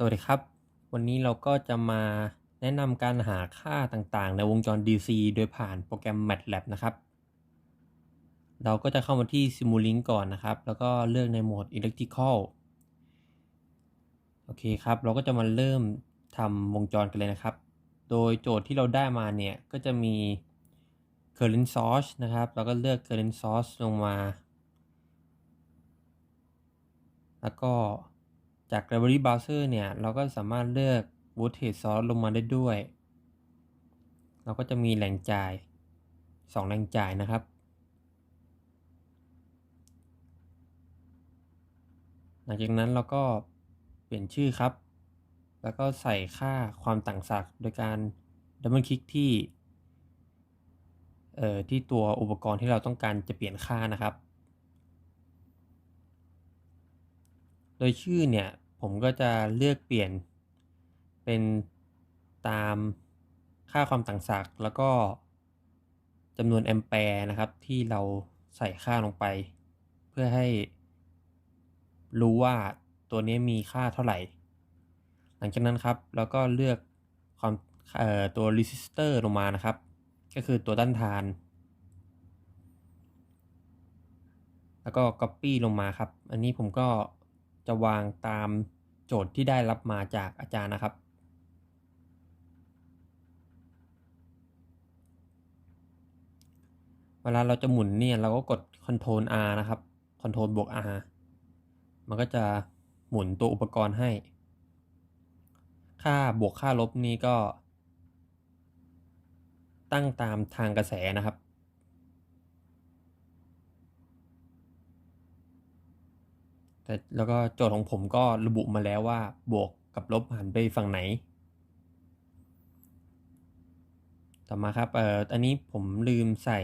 สวัสดีครับ วันนี้เราก็จะมาแนะนำการหาค่าต่างๆ ในวงจร DC โดยผ่านโปรแกรม MATLAB นะครับ เราก็จะเข้ามาที่ Simulink ก่อนนะครับ แล้วก็เลือกในโหมด Electrical โอเคครับ เราก็จะมาเริ่มทำวงจรกันเลยนะครับ โดยโจทย์ที่เราได้มาเนี่ย ก็จะมี current source นะครับ แล้วก็เลือก current source ลงมา แล้วก็ จาก library browser เนี่ย เราก็สามารถเลือก voltage source ลงมาได้ด้วย เราก็จะมีแหล่งจ่าย 2 แหล่งจ่ายนะครับ หลังจากนั้นเราก็เปลี่ยนชื่อครับ แล้วก็ใส่ค่าความต่างศักย์โดยการดับเบิลคลิกที่ เอ่อ ที่ตัวอุปกรณ์ที่เราต้องการจะเปลี่ยนค่านะครับ โดยชื่อเนี่ยผมก็จะเลือกเปลี่ยนเป็นตามค่าความต่างศักย์แล้วก็จำนวนแอมแปร์นะครับที่เราใส่ค่าลงไป เพื่อให้รู้ว่าตัวนี้มีค่าเท่าไหร่ หลังจากนั้นครับเราก็เลือกความตัว resistor ลงมานะครับ ก็คือตัวต้านทาน แล้วก็ copy ลงมาครับ อันนี้ผมก็ จะวางตามโจทย์ที่ได้รับมาจากอาจารย์นะครับ เวลาเราจะหมุนเนี่ยเราก็กด Ctrl R นะครับ Ctrl บวก R มันก็จะหมุนตัวอุปกรณ์ให้ ค่าบวกค่าลบนี้ก็ ตั้งตามทางกระแสนะครับ แต่แล้วก็โจทย์ของผมก็ระบุมาแล้วว่าบวกกับลบหันไปฝั่งไหน ต่อมาครับเอ่ออันนี้ผมลืมใส่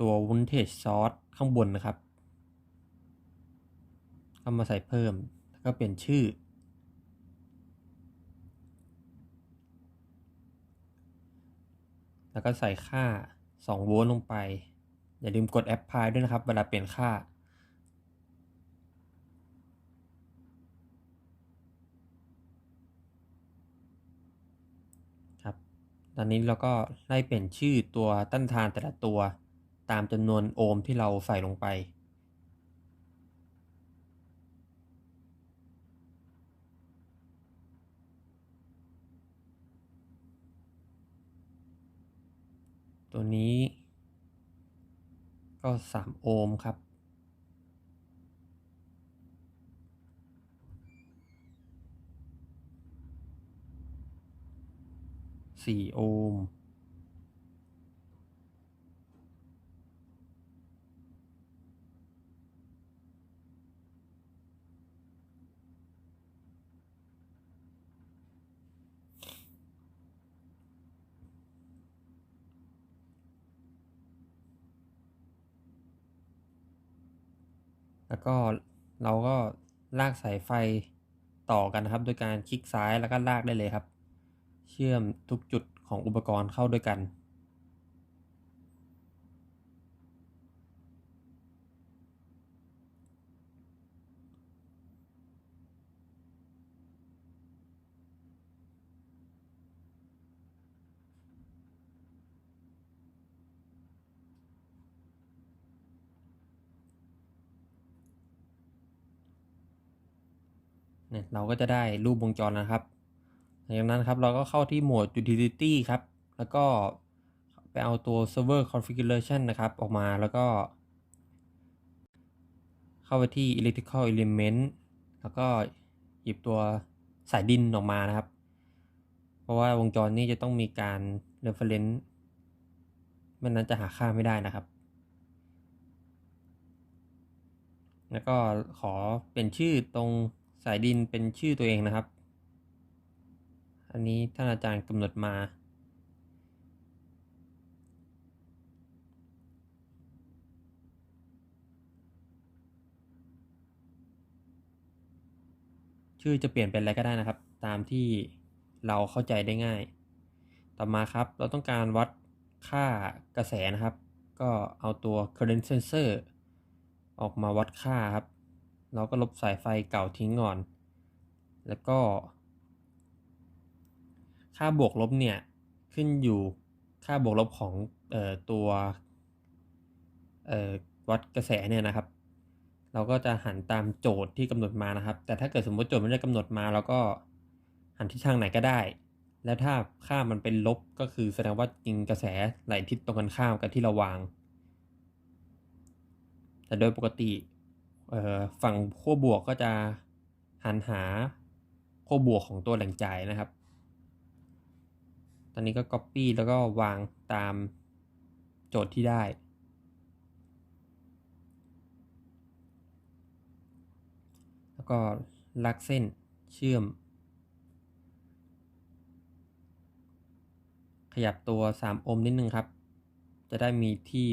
ตัว voltage source ข้างบนนะครับก็มาใส่เพิ่มแล้วก็เปลี่ยนชื่อ แล้วก็ใส่ค่า2โวลต์ลงไป อย่าลืมกด apply ด้วยนะครับ เวลาเปลี่ยนค่า ครับ ตอนนี้เราก็ไล่เปลี่ยนชื่อตัวต้านทานแต่ละตัว ตามจำนวนโอห์มที่เราใส่ลงไป ตัวนี้ก็ 3 โอห์มครับ 4โอห์มแล้วก็เราก็ลากสายไฟต่อกันนะครับ โดยการคลิกซ้ายแล้วก็ลากได้เลยครับ เชื่อมทุกจุดของอุปกรณ์เข้าด้วยกันเนี่ยเราก็จะได้รูปวงจรนะครับ จากนั้นครับเราก็เข้าที่โหมด utility ครับ แล้วก็ไปเอาตัว server configuration นะครับ ออกมาแล้วก็ เข้าไปที่ electrical element แล้วก็หยิบตัวสายดินออกมานะครับ เพราะว่าวงจรนี้จะต้องมีการ reference ไม่นั้นจะหาค่าไม่ได้นะครับ แล้วก็ขอเป็นชื่อตรงสายดินเป็นชื่อตัวเองนะครับ อันนี้ท่านอาจารย์กำหนดมา ชื่อจะเปลี่ยนเป็นอะไรก็ได้นะครับ ตามที่เราเข้าใจได้ง่าย ต่อมาครับเราต้องการวัดค่ากระแสนะครับ ก็เอาตัว current sensor ออกมาวัดค่าครับ เราก็ลบสายไฟเก่าทิ้งก่อน แล้วก็ ค่าบวกลบเนี่ยขึ้นอยู่ค่าบวกลบของออตัววัดกระแสเนี่ยนะครับ เราก็จะหันตามโจทย์ที่กำหนดมานะครับ แต่ถ้าเกิดสมมติโจทย์ไม่ได้กำหนดมาเราก็หันทิศทางไหนก็ได้ แล้วถ้าค่ามันเป็นลบก็คือแสดงว่าจริงกระแสไหลทิศตรงกันข้ามกับที่เราวาง แต่โดยปกติฝั่งขั้วบวกก็จะหันหาขั้วบวกของตัวแหล่งจ่ายนะครับ ตอนนี้ก็ Copy แล้วก็วางตามโจทย์ที่ได้ แล้วก็ลากเส้นเชื่อม ขยับตัว3โอห์มนิดนึงครับ จะได้มีที่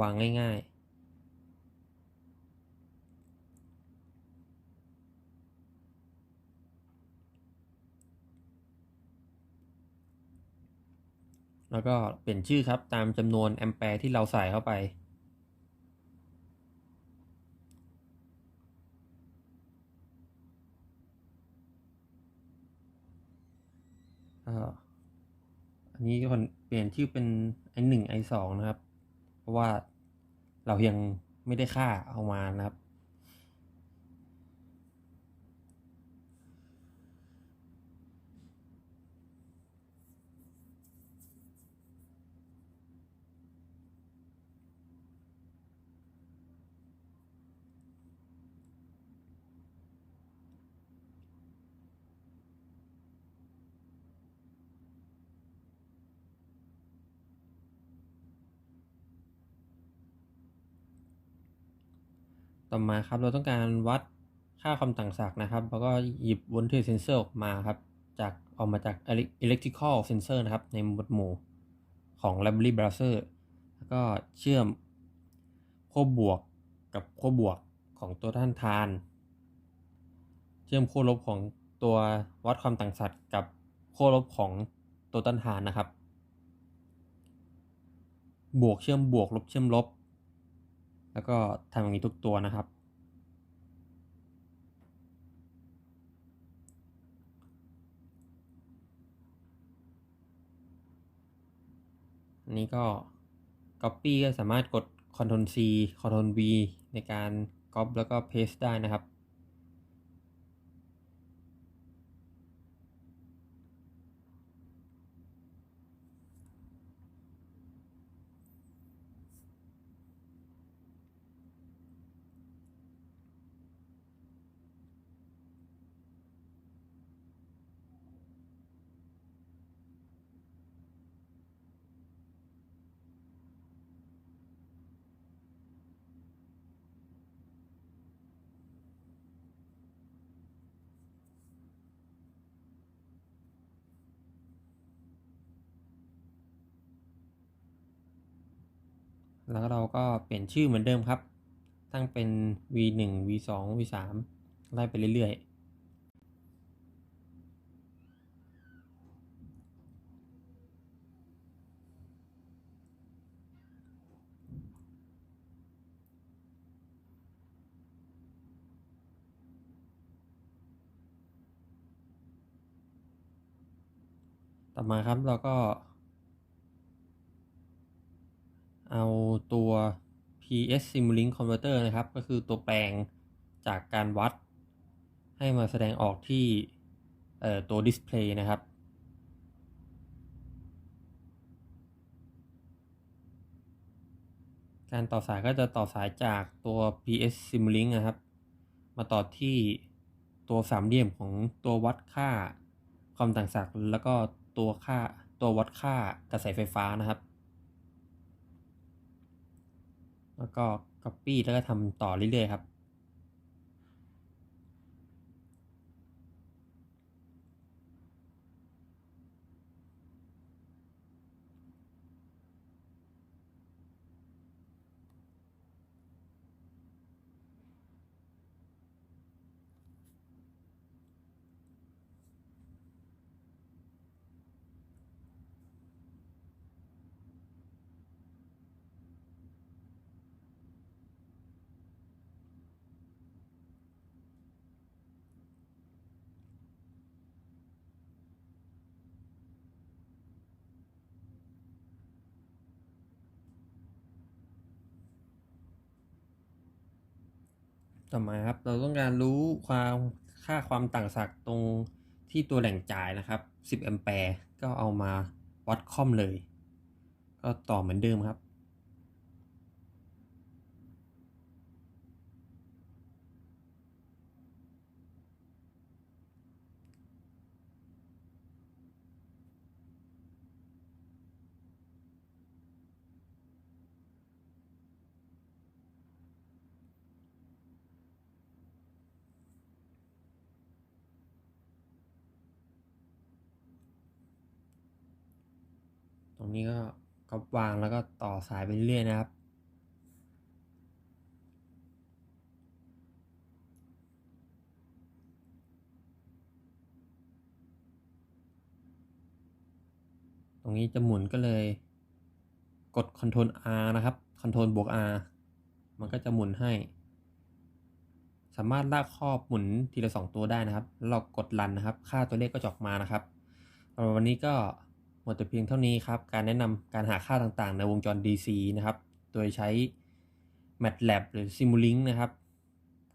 วางง่าย ๆ แล้วก็เปลี่ยนชื่อครับตามจำนวนแอมแปร์ที่เราใส่เข้าไปอันนี้ก็เปลี่ยนชื่อเป็น i 1 i 2นะครับ เพราะว่าเรายังไม่ได้ค่าเอามานะครับ ต่อมาครับเราต้องการวัดค่าความต่างศักย์นะครับแล้วก็หยิบ voltage sensor ออกมาครับจากออกมาจาก electrical sensor นะครับในหมวดหมู่ของ library browser แล้วก็เชื่อมขั้วบวกกับขั้วบวกของตัวท่านทาน เชื่อมขั้วลบของตัววัดความต่างศักย์กับขั้วลบของตัวต้านทานนะครับ บวกเชื่อมบวกลบเชื่อมลบ แล้วก็ทำอย่างนี้ทุกตัวนะครับ อันนี้ก็ Copy ก็สามารถกด Ctrl C Ctrl V ในการ Copy แล้วก็ Paste ได้นะครับ แล้วเราก็เปลี่ยนชื่อเหมือนเดิมครับ ตั้งเป็น v1 v2 v3 ไล่ไปเรื่อยๆต่อมาครับเราก็ เอาตัว PS Simulink Converter นะครับ ก็คือตัวแปลงจากการวัด ให้มาแสดงออกที่ตัว Display นะครับการต่อสายก็จะต่อสายจากตัว PS Simulink นะครับ มาต่อที่ตัวสามเหลี่ยมของตัววัดค่าความต่างศักย์แล้วก็ตัวค่าตัววัดค่ากระแสไฟฟ้านะครับ แล้วก็ Copy แล้วก็ทำต่อเรื่อยๆครับ ต่อมาครับ เราต้องการรู้ความค่าความต่างศักย์ตรงที่ตัวแหล่งจ่ายนะครับ 10 แอมแปร์ ก็เอามาวัดค่อมเลย ก็ต่อเหมือนเดิมครับ รงนี้ก็ก็วางแล้วก็ต่อสายไปเรื่อยนะครับ ตรงนี้จะหมุนก็เลย กด Ctrl R นะครับ Ctrl บวก R มันก็จะหมุนให้ สามารถลากครอบหมุนทีละ 2 ตัวได้นะครับ แล้วเรากดรันนะครับ ค่าตัวเลขก็จอกมานะครับ วันนี้ก็ หมดแต่เพียงเท่านี้ครับ การแนะนำการหาค่าต่างๆ ในวงจร DC นะครับ โดยใช้ MATLAB หรือ Simulink นะครับ